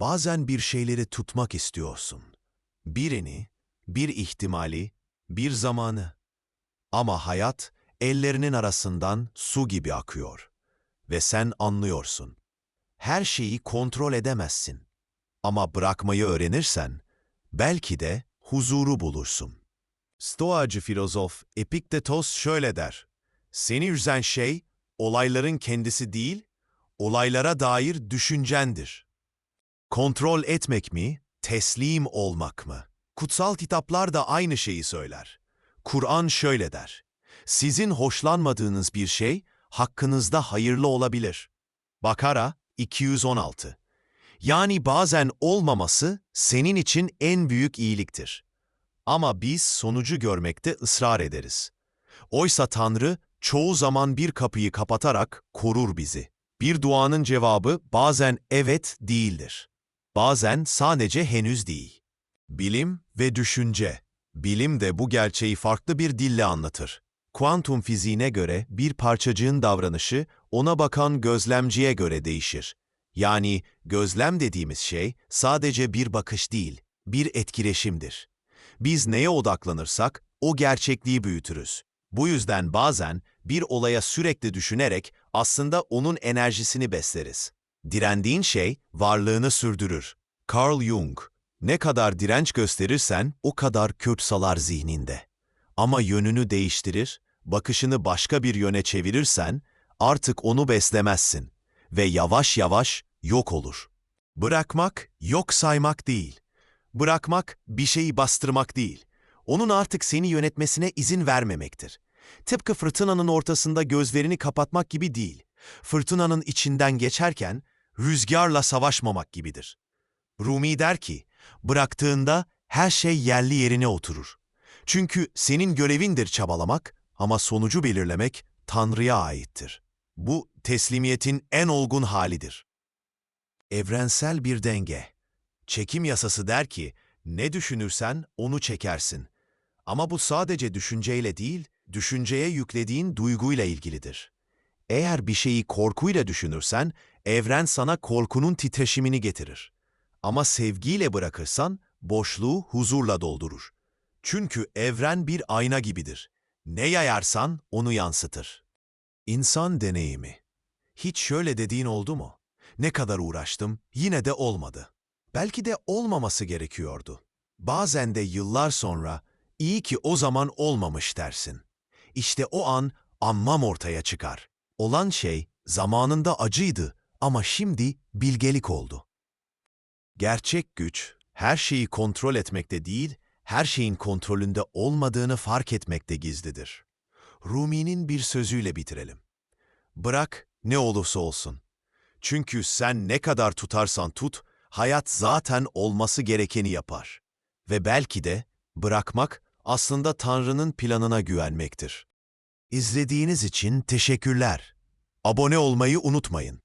Bazen bir şeyleri tutmak istiyorsun. Birini, bir ihtimali, bir zamanı. Ama hayat ellerinin arasından su gibi akıyor. Ve sen anlıyorsun. Her şeyi kontrol edemezsin. Ama bırakmayı öğrenirsen, belki de huzuru bulursun. Stoacı filozof Epiktetos şöyle der. Seni üzen şey, olayların kendisi değil, olaylara dair düşüncendir. Kontrol etmek mi, teslim olmak mı? Kutsal kitaplar da aynı şeyi söyler. Kur'an şöyle der. Sizin hoşlanmadığınız bir şey hakkınızda hayırlı olabilir. Bakara 216 Yani bazen olmaması senin için en büyük iyiliktir. Ama biz sonucu görmekte ısrar ederiz. Oysa Tanrı çoğu zaman bir kapıyı kapatarak korur bizi. Bir duanın cevabı bazen evet değildir. Bazen sadece henüz değil. Bilim ve düşünce. Bilim de bu gerçeği farklı bir dille anlatır. Kuantum fiziğine göre bir parçacığın davranışı ona bakan gözlemciye göre değişir. Yani gözlem dediğimiz şey sadece bir bakış değil, bir etkileşimdir. Biz neye odaklanırsak o gerçekliği büyütürüz. Bu yüzden bazen bir olaya sürekli düşünerek aslında onun enerjisini besleriz. Direndiğin şey varlığını sürdürür. Carl Jung, ne kadar direnç gösterirsen o kadar kök salar zihninde. Ama yönünü değiştirir, bakışını başka bir yöne çevirirsen artık onu beslemezsin ve yavaş yavaş yok olur. Bırakmak yok saymak değil. Bırakmak bir şeyi bastırmak değil. Onun artık seni yönetmesine izin vermemektir. Tıpkı fırtınanın ortasında gözlerini kapatmak gibi değil. Fırtınanın içinden geçerken rüzgarla savaşmamak gibidir. Rumi der ki, bıraktığında her şey yerli yerine oturur. Çünkü senin görevindir çabalamak ama sonucu belirlemek Tanrı'ya aittir. Bu teslimiyetin en olgun halidir. Evrensel bir denge. Çekim yasası der ki, ne düşünürsen onu çekersin. Ama bu sadece düşünceyle değil, düşünceye yüklediğin duyguyla ilgilidir. Eğer bir şeyi korkuyla düşünürsen, evren sana korkunun titreşimini getirir. Ama sevgiyle bırakırsan, boşluğu huzurla doldurur. Çünkü evren bir ayna gibidir. Ne yayarsan onu yansıtır. İnsan deneyimi. Hiç şöyle dediğin oldu mu? Ne kadar uğraştım, yine de olmadı. Belki de olmaması gerekiyordu. Bazen de yıllar sonra, iyi ki o zaman olmamış dersin. İşte o an anlam ortaya çıkar. Olan şey zamanında acıydı ama şimdi bilgelik oldu. Gerçek güç, her şeyi kontrol etmekte değil, her şeyin kontrolünde olmadığını fark etmekte gizlidir. Rumi'nin bir sözüyle bitirelim. Bırak ne olursa olsun. Çünkü sen ne kadar tutarsan tut, hayat zaten olması gerekeni yapar. Ve belki de bırakmak aslında Tanrı'nın planına güvenmektir. İzlediğiniz için teşekkürler. Abone olmayı unutmayın.